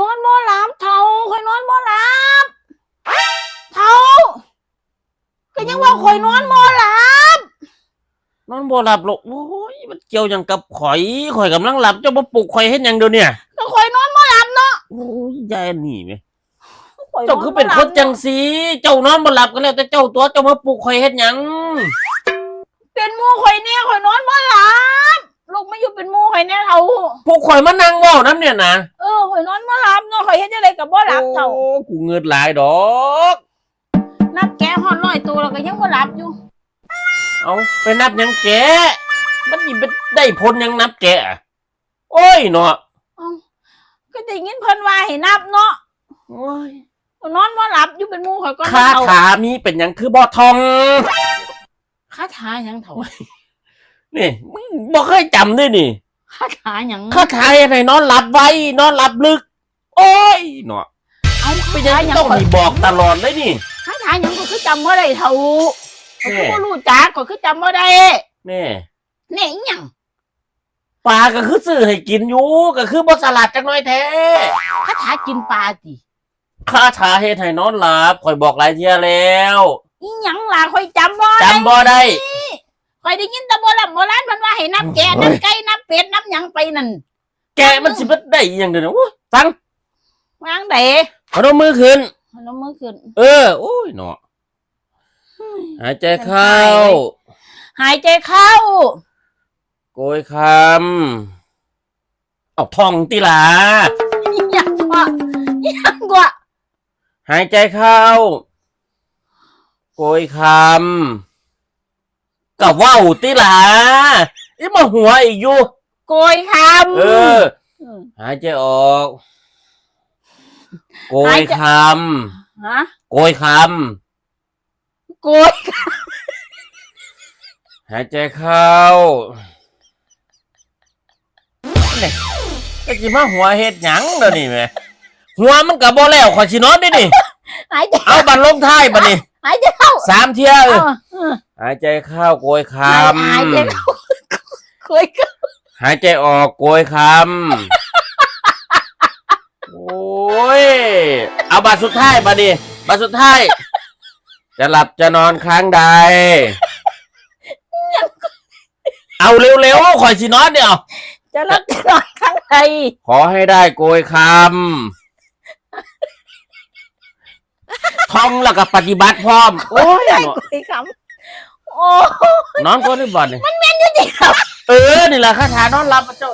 นอนบ่หลับเท่าข่อยนอนบ่หลับเท่าก็ยังว่าข่อยนอนบ่หลับนอนบ่หลับหรอกโอ้ยมันเกี่ยวหยังกับข่อยข่อยกำลังหลับเจ้าบ่ปลุกข่อยเฮ็ดหยังเดี๋ยวเนี่ยก็ข่อยนอนบ่หลับเนาะโอ้ยยายนี่แหมข่ยเจ้าคือเป็นคนจังสีเจ้านอนบ่หลับกันแล้วแต่เจ้าตัวเจ้ามาปลุกข่อยเฮ็ดหยังเป็นหมู่ข่อยแน่ข่อยนอนบ่หลับลูกมาอยู่เป็นหมู่ข่อยแน่เท่าปลุกข่อยมานั่งเว้านํเนี่ยนะเออ ข่อยนอนบ่หลับเนาะข่อยเฮ็ดจังไดก็บ่หลับเท่าโอ้กูเงิดหลายดอกนับแกะฮอดร้อยตัวแล้วก็ยังบ่หลับอยู่ เอาไปนับหยังแกะมันนี่เป็นได้ผลหยังนับแกะอะโอ้ยเนาะเอ้าก็ได้ยินเพิ่นว่าให้นับเนาะโอ้ยข่อยนอนบ่หลับอยู่เป็นหมู่ข่อยก็คาเท่าถามีเป็นหยังคือบ่ทอง คาถาหยังเท่านี่มึงบ่เคยจำด้วยนี่ คาถาหยังคาถาให้นอนหลับไว้นอนหลับลึก โอ้ยเนาะเอาไม่คายังถาหยังต้องข่อยมีบอกตลอดเลยนี่คาถาหยังก็คือจำบ่ได้เท่าก็คือแน่บ่รู้จักก็คือจำบ่ได้แน่แนี่อีหยังปลาก็คือซื้อให้กินอยู่ก็คือบ่สลัดจักหน่อยแท้คาถากินปลาติคาถาเฮ็ดให้นอนหลับข่อยบอกหลายเที่ยแล้วอีหยังล่ะข่อยจำบ่จำบ่ได้ ข่อยได้ยินแต่โบราณโบราณเพิ่นว่าให้นับแกะนับไก่นับเป็ดนับหยังไปนั่นแกมันสิบ่ได้อีหยังเด้อนะโอ้ยฟังวางไดพนมมือขึ้นพนมมือขึ้น เออโอ้ยเนาะหายใจเข้า หายใจเข้า โกยคำเอาท่องติหลาอีหยังกว่าอีหยังกว่า หายใจเข้า โกยคำ กับว่าวติหลาอีมาหัวอีกอยู่ โกยคำเออ มหายใจออก โกหายยใจคฮะำโกยคโกยำหายใจเข้าเนี่ยก็สิมาหัวเฮ็ดหยังเด้อนี่แหม่หัวมันก็บ่แล้วขอยสินอนได้ดิหายใจเอาบันลงท้ายบัดนี้ หายใจเข้าสามเที่ยเออเออหายใจเข้าโกยคหายใจเข้าโกยเข้าำหายใจออกโกยคำโอ้ยเอาบัตรสุดท้ายบัดนี้บัตรสุดท้าย จะหลับจะนอนค้างใด เอาเร็วๆข่อยสินอนเดี๋ยว จะรับจะนอนข้างในขอให้ได้โกยคำ ท่องแล้วก็ปฏิบัติพร้อม โอ้ยได้โกยคำโอ้นอนก็ได้บัดนี่จริงครับ เออ นี่แหละคาถานอนรับพระเจ้า